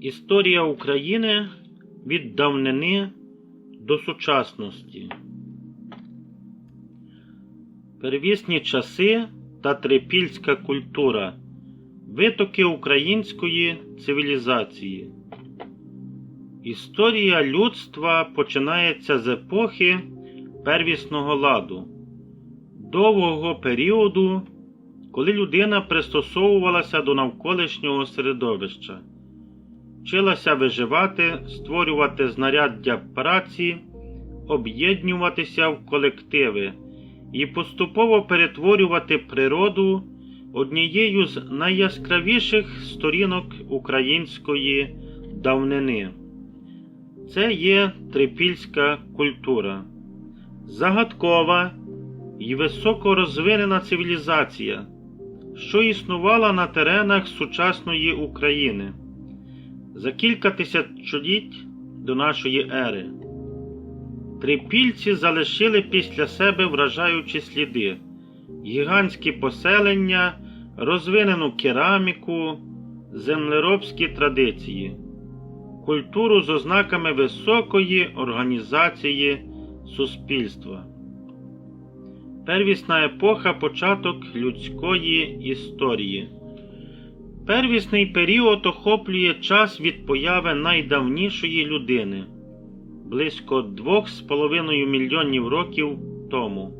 Історія України від давнини до сучасності. Первісні часи та трипільська культура. Витоки української цивілізації. Історія людства починається з епохи первісного ладу, довгого періоду, коли людина пристосовувалася до навколишнього середовища, вчилася виживати, створювати знаряддя праці, об'єднуватися в колективи і поступово перетворювати природу однією з найяскравіших сторінок української давнини. Це є трипільська культура, загадкова і високо розвинена цивілізація, що існувала на теренах сучасної України за кілька тисячоліть до нашої ери. Трипільці залишили після себе вражаючі сліди, гігантські поселення, розвинену кераміку, землеробські традиції, культуру з ознаками високої організації суспільства. Первісна епоха початок людської історії. Первісний період охоплює час від появи найдавнішої людини близько 2,5 мільйонів років тому.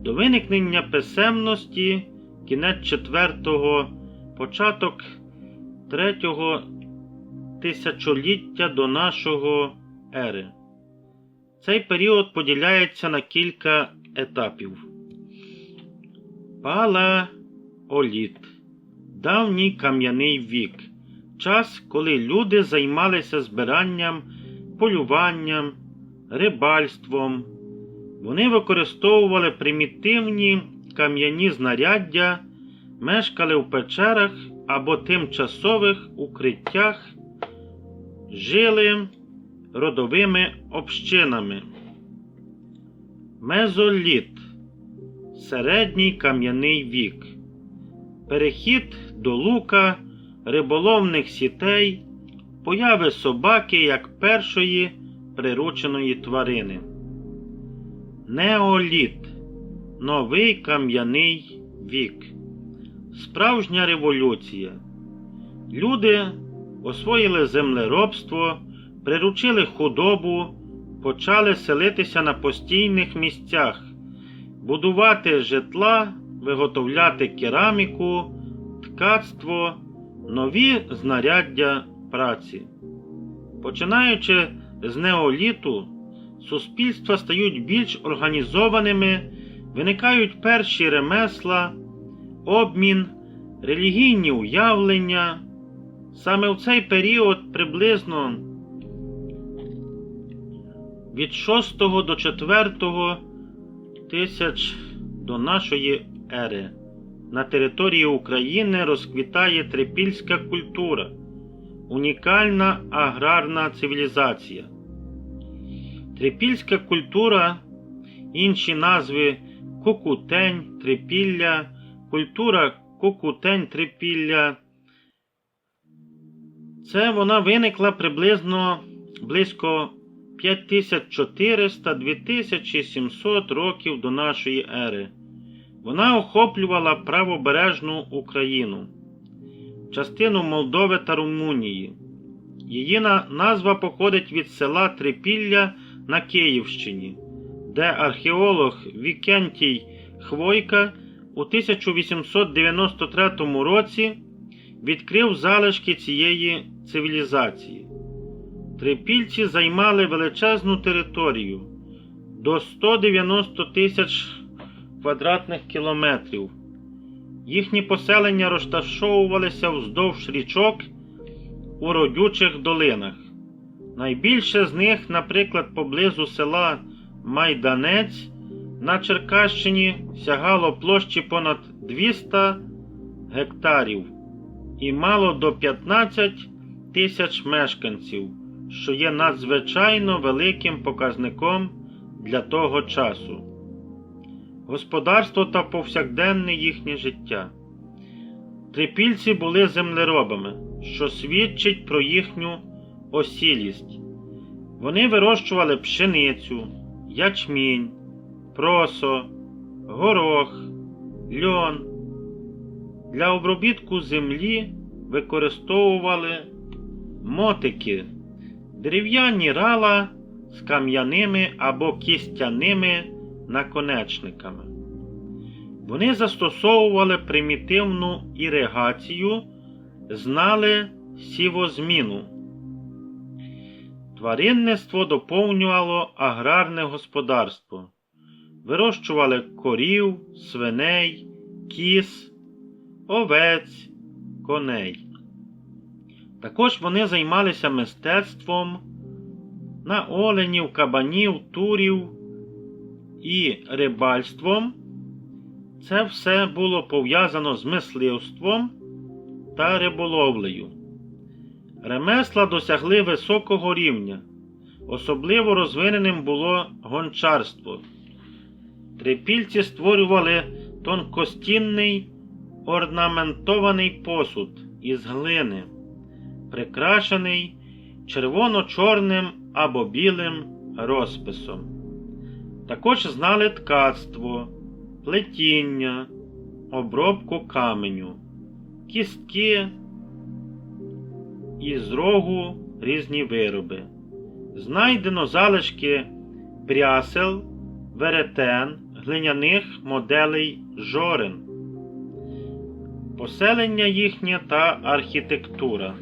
До виникнення писемності кінець 4-го, початок 3-го тисячоліття до нашого ери. Цей період поділяється на кілька етапів. Палеоліт давній кам'яний вік, час, коли люди займалися збиранням, полюванням, рибальством. Вони використовували примітивні кам'яні знаряддя, мешкали в печерах або тимчасових укриттях, жили родовими общинами. Мезоліт середній кам'яний вік. Перехід до лука, риболовних сітей, появи собаки як першої прирученої тварини. Неоліт новий кам'яний вік. Справжня революція. Люди освоїли землеробство, приручили худобу, почали селитися на постійних місцях, будувати житла, виготовляти кераміку, ткацтво, нові знаряддя праці. Починаючи з неоліту, суспільства стають більш організованими, виникають перші ремесла, обмін, релігійні уявлення. Саме в цей період приблизно від 6 до 4 тисяч до нашої ери на території України розквітає трипільська культура, унікальна аграрна цивілізація. Трипільська культура, інші назви Кукутень, Трипілля, культура Кукутень Трипілля. Це вона виникла приблизно близько 5400-2700 років до нашої ери. Вона охоплювала правобережну Україну, частину Молдови та Румунії. Її назва походить від села Трипілля на Київщині, де археолог Вікентій Хвойка у 1893 році відкрив залишки цієї цивілізації. Трипільці займали величезну територію до 190 тисяч квадратних кілометрів. Їхні поселення розташовувалися вздовж річок у родючих долинах. Найбільше з них, наприклад, поблизу села Майданець на Черкащині сягало площі понад 200 гектарів і мало до 15 тисяч мешканців, що є надзвичайно великим показником для того часу. Господарство та повсякденне їхнє життя. Трипільці були землеробами. що свідчить про їхню осілість. Вони вирощували пшеницю, ячмінь, просо, горох, льон. Для обробітку землі використовували мотики, дерев'яні рала з кам'яними або кістяними наконечниками. Вони застосовували примітивну іригацію, знали сівозміну. Тваринництво доповнювало аграрне господарство. Вирощували корів, свиней, кіз, овець, коней. Також вони займалися мистецтвом на оленів, кабанів, турів і рибальством. Це все було пов'язано з мисливством та риболовлею. Ремесла досягли високого рівня. Особливо розвиненим було гончарство. Трипільці створювали тонкостінний орнаментований посуд із глини, прикрашений червоно-чорним або білим розписом. Також знали ткацтво, плетіння, обробку каменю, кістки і з рогу різні вироби. Знайдено залишки брясел, веретен, глиняних моделей жорен, поселення їхнє та архітектура.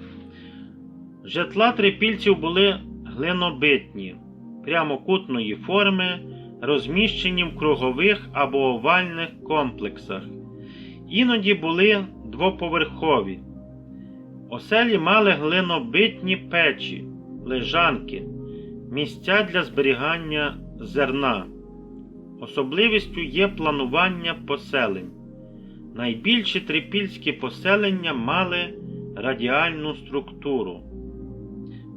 Житла трипільців були глинобитні, прямокутної форми, розміщені в кругових або овальних комплексах. Іноді були двоповерхові. Оселі мали глинобитні печі, лежанки, місця для зберігання зерна. Особливістю є планування поселень. Найбільші трипільські поселення мали радіальну структуру.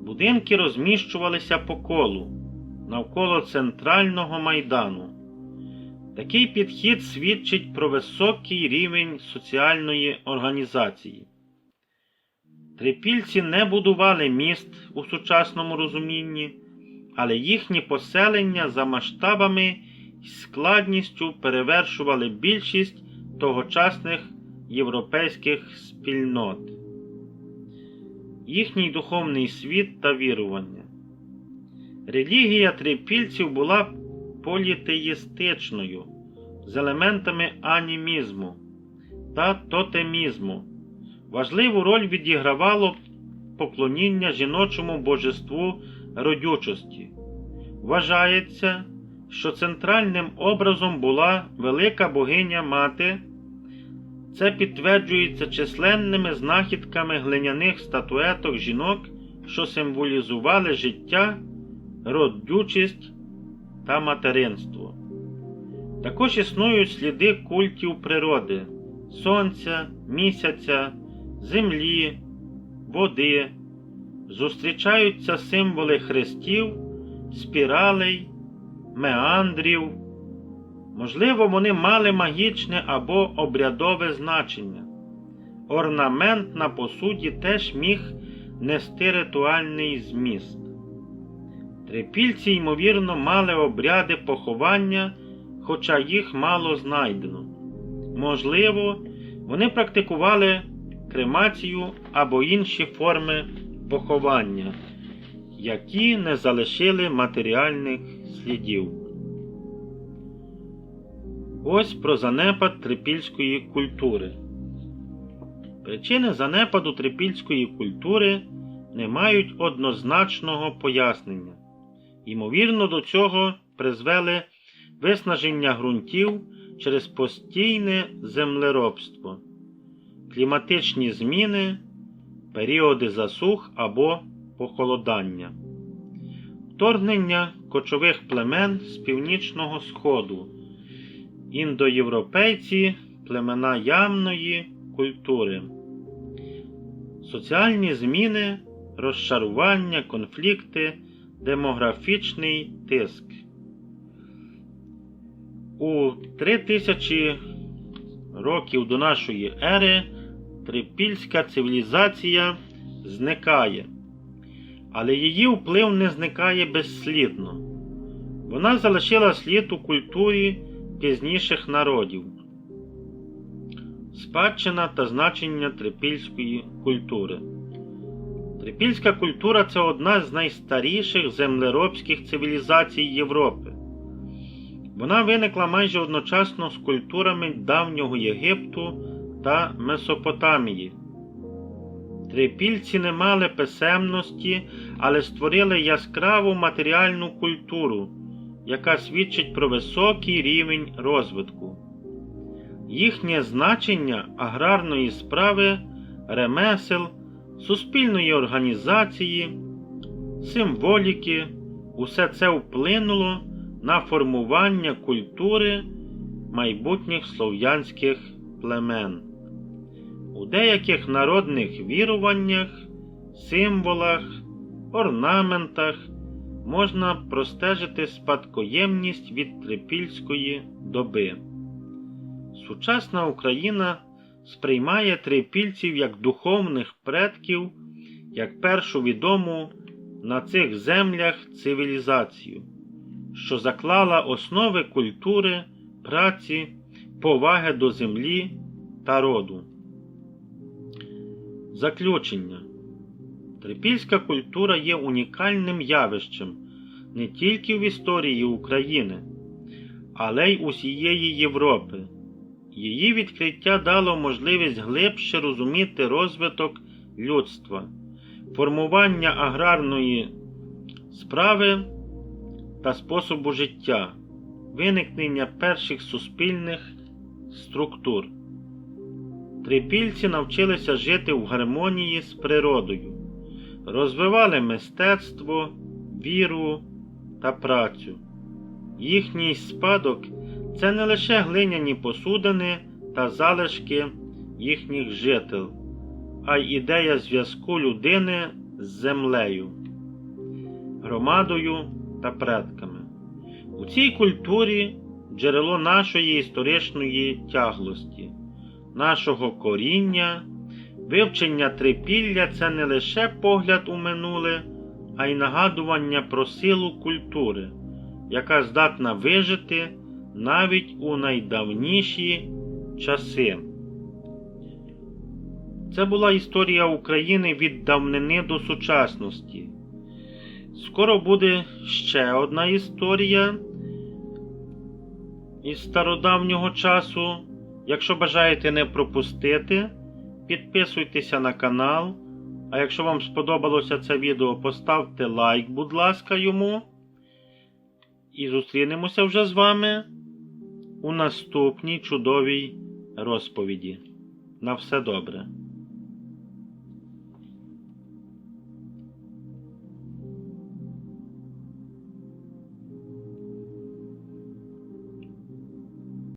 Будинки розміщувалися по колу навколо центрального майдану. Такий підхід свідчить про високий рівень соціальної організації. Трипільці не будували міст у сучасному розумінні, але їхні поселення за масштабами і складністю перевершували більшість тогочасних європейських спільнот, їхній духовний світ та вірування. Релігія трипільців була політеїстичною з елементами анімізму та тотемізму. Важливу роль відігравало поклоніння жіночому божеству родючості. Вважається, що центральним образом була велика богиня мати. Це підтверджується численними знахідками глиняних статуеток жінок, що символізували життя, родючість та материнство. Також існують сліди культів природи, сонця, місяця, землі, води. Зустрічаються символи хрестів, спіралей, меандрів. Можливо, вони мали магічне або обрядове значення. Орнамент на посуді теж міг нести ритуальний зміст. Трипільці, ймовірно, мали обряди поховання, хоча їх мало знайдено. Можливо, вони практикували кремацію або інші форми поховання, які не залишили матеріальних слідів. Ось про занепад трипільської культури. Причини занепаду трипільської культури не мають однозначного пояснення. Ймовірно, до цього призвели виснаження ґрунтів через постійне землеробство, кліматичні зміни, періоди засух або похолодання, вторгнення кочових племен з північного сходу, індоєвропейці, племена ямної культури, соціальні зміни, розчарування, конфлікти, демографічний тиск. У 3000 років до нашої ери трипільська цивілізація зникає, але її вплив не зникає безслідно. Вона залишила слід у культурі пізніших народів. Спадщина та значення трипільської культури. Трипільська культура це одна з найстаріших землеробських цивілізацій Європи. Вона виникла майже одночасно з культурами давнього Єгипту та Месопотамії. Трипільці не мали писемності, але створили яскраву матеріальну культуру, яка свідчить про високий рівень розвитку. Їхнє значення аграрної справи, ремесел, суспільної організації, символіки усе це вплинуло на формування культури майбутніх слов'янських племен. У деяких народних віруваннях, символах, орнаментах можна простежити спадкоємність від трипільської доби. Сучасна Україна сприймає трипільців як духовних предків, як першу відому на цих землях цивілізацію, що заклала основи культури, праці, поваги до землі та роду. Заключення. Трипільська культура є унікальним явищем не тільки в історії України, але й усієї Європи. Її відкриття дало можливість глибше розуміти розвиток людства, формування аграрної справи та способу життя, виникнення перших суспільних структур. Трипільці навчилися жити в гармонії з природою, розвивали мистецтво, віру та працю. Їхній спадок це не лише глиняні посудини та залишки їхніх жител, а й ідея зв'язку людини з землею, громадою та предками. У цій культурі джерело нашої історичної тяглості, нашого коріння, вивчення трипілля це не лише погляд у минуле, а й нагадування про силу культури, яка здатна вижити навіть у найдавніші часи. Це була історія України від давнини до сучасності. Скоро буде ще одна історія із стародавнього часу. Якщо бажаєте не пропустити, підписуйтеся на канал. А якщо вам сподобалося це відео, поставте лайк, будь ласка, йому. І зустрінемося вже з вами у наступній чудовій розповіді. На все добре.